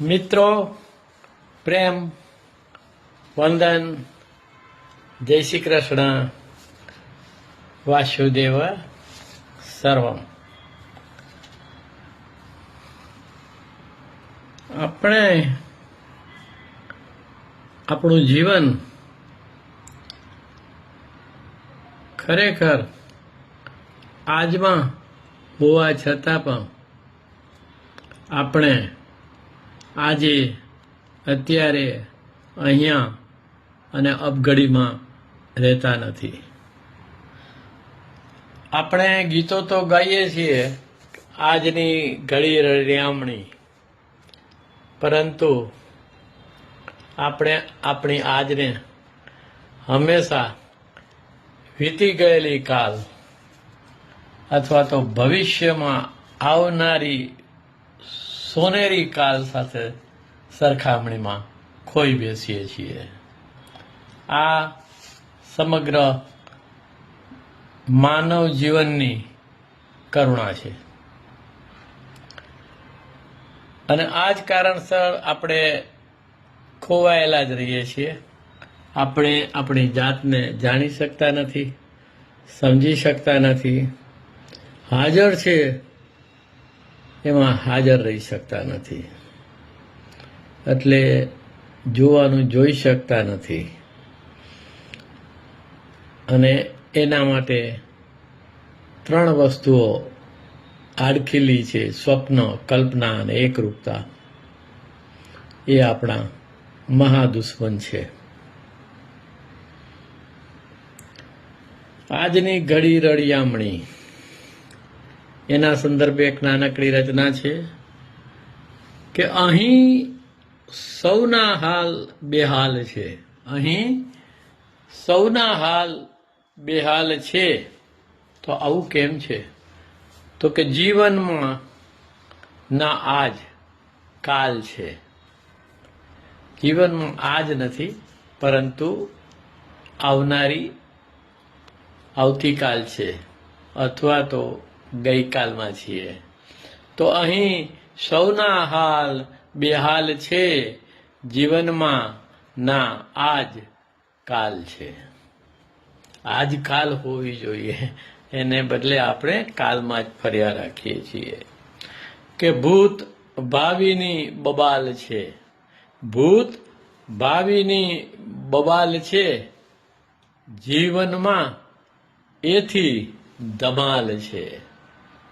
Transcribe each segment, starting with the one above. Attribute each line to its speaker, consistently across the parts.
Speaker 1: મિત્રો, પ્રેમ, વંદન, જય શ્રી કૃષ્ણ, વાસુદેવ સર્વમ. આપણે આપણું જીવન ખરેખર આજમાં હોવા છતાં પણ આપણે આજે, અત્યારે, અહીંયા અને અપઘડીમાં રહેતા નથી. આપણે ગીતો તો ગાઈએ છીએ, આજની ઘડી રળિયામણી. પરંતુ આપણે આપણી આજને હંમેશા વીતી ગયેલી કાલ અથવા તો ભવિષ્યમાં આવનારી સોનેરી કાલ સાથે સરખામણીમાં ખોઈ બેસીએ છીએ. આ સમગ્ર માનવ જીવનની કરુણા છે. અને આ જ કારણસર આપણે ખોવાયેલા જ રહીએ છીએ. આપણે આપણી જાતને જાણી શકતા નથી, સમજી શકતા નથી. હાજર છે એમાં હાજર રહી શકતા નથી. એટલે જોવાનું જોઈ શકતા નથી. અને એના માટે ત્રણ વસ્તુઓ આડખીલી છે, સ્વપ્ન, કલ્પના અને એકરૂપતા. એ આપણા મહાદુશ્મન છે. આજની ઘડી રળિયામણી. એના સંદર્ભે એક નાનકડી રચના છે કે અહીં સૌના હાલ બેહાલ છે. અહીં સૌના હાલ બેહાલ છે. તો આવું કેમ છે? તો કે જીવનમાં ના આજ કાલ છે. જીવનમાં આજ નથી, પરંતુ આવનારી આવતીકાલ છે. અથવા તો ગઈકાલમાં છીએ. તો અહીં સૌના હાલ બેહાલ છે. જીવનમાં ના, આજ કાલ છે. આજ કાલ હોવી જોઈએ. એને બદલે આપણે કાલમાં જ ફર્યા રાખીએ છીએ. કે ભૂત ભાવિની બબાલ છે. ભૂત ભાવિની બબાલ છે. જીવનમાં એથી ધમાલ છે.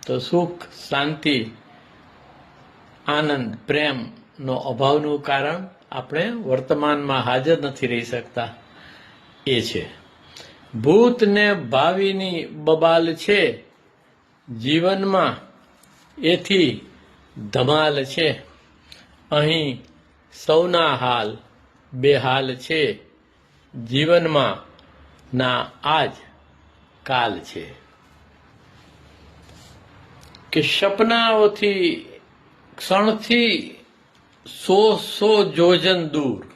Speaker 1: તો સુખ, શાંતિ, આનંદ, પ્રેમનો અભાવનું કારણ આપણે વર્તમાનમાં હાજર નથી રહી શકતા. એ છે. ભૂત ને ભાવિની બબાલ છે. જીવનમાં એથી ધમાલ છે. અહીં સૌના હાલ બેહાલ છે. જીવનમાં ના આજ કાલ છે. કે સપનાઓથી, ક્ષણથી સો સો જોજન દૂર.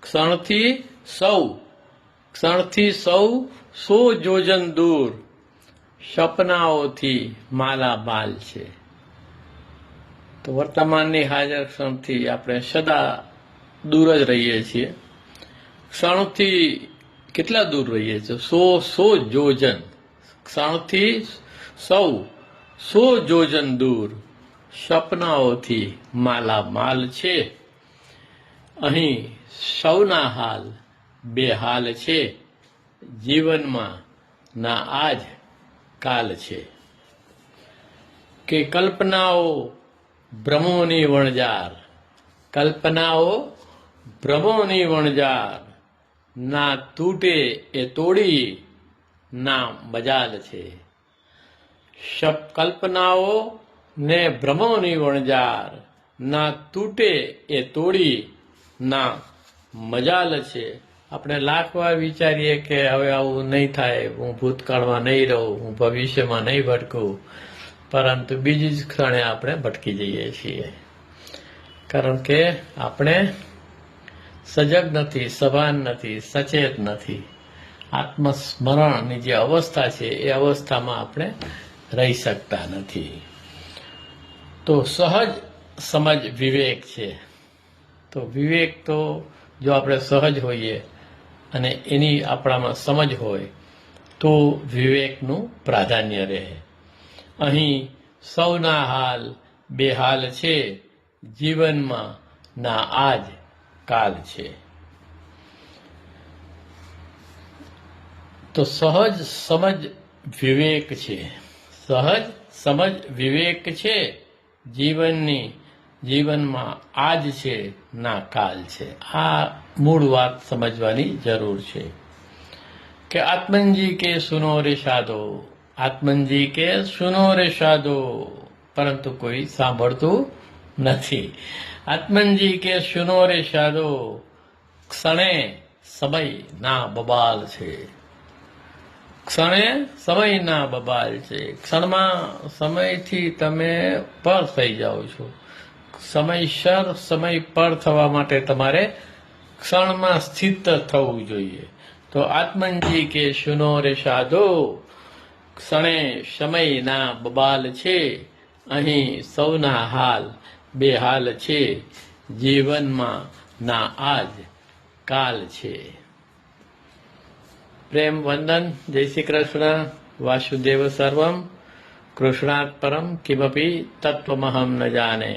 Speaker 1: ક્ષણથી સૌ ક્ષણથી સૌ સો જોજન દૂર. સપનાઓથી માલામાલ છે. તો વર્તમાનની હાજર ક્ષણથી આપણે સદા દૂર જ રહીએ છીએ. ક્ષણથી કેટલા દૂર રહીએ છીએ? સો સો જોજન. ક્ષણથી સૌ સો જોજન દૂર, સપનાઓથી માલામાલ છે. અહીં સૌના હાલ બે હાલ છે. જીવનમાં ના આજ કાલ છે. કે કલ્પનાઓ ભ્રમોની વણજાર કલ્પનાઓ ભ્રમોની વણજાર ના તૂટે એ તોડી, ના મજાલ છે. શપ કલ્પનાઓ ને ભ્રમોની વણજાર. ના તૂટે એ તોડી, ના મજાલ છે. આપણે લાખ વાર વિચારીએ કે હવે આવું નહીં થાય, હું ભૂતકાળમાં નહીં રહું, હું ભવિષ્યમાં નહીં ભટકું. પરંતુ બીજી જ ક્ષણે આપણે ભટકી જઈએ છીએ. કારણ કે આપણે સજગ નથી, સભાન નથી, સચેત નથી. આત્મસ્મરણની જે અવસ્થા છે, એ અવસ્થામાં આપણે રહી શકતા નથી. તો સહજ સમજ વિવેક છે. તો વિવેક તો જો આપણે સહજ હોઈએ અને એની આપણામાં સમજ હોય, તો વિવેકનું પ્રાધાન્ય રહે. અહીં સૌના હાલ બે હાલ છે, જીવનમાં ના આજ કાલ છે. તો સહજ સમજ વિવેક છે. સહજ સમજ વિવેક છે. જીવનની જીવનમાં આજ છે, ના કાલ છે. આ મૂળ વાત સમજવાની જરૂર છે. કે આત્મનજી કે સુનો રે સાધો, આત્મનજી કે સુનો રે સાધો, પરંતુ કોઈ સાંભળતું નથી. આત્મનજી કે સુનો રે સાધો, ક્ષણે સમય ના બબાલ છે. ક્ષણે સમયના બબાલ છે. ક્ષણમાં સમયથી તમે પર થઈ જાઓ છો. સમયસર સમય પર થવા માટે તમારે ક્ષણમાં સ્થિત થવું જોઈએ. તો આત્મનજી કે, સુનો રે સાધો, ક્ષણે સમયના બબાલ છે. અહીં સૌના હાલ બે હાલ છે. જીવનમાં ના આજ કાલ છે. પ્રેમ વંદન જય શ્રી કૃષ્ણ વાસુદેવ સર્વમ કૃષ્ણાત્પરમ કિમપી તત્વમહમ ન જાને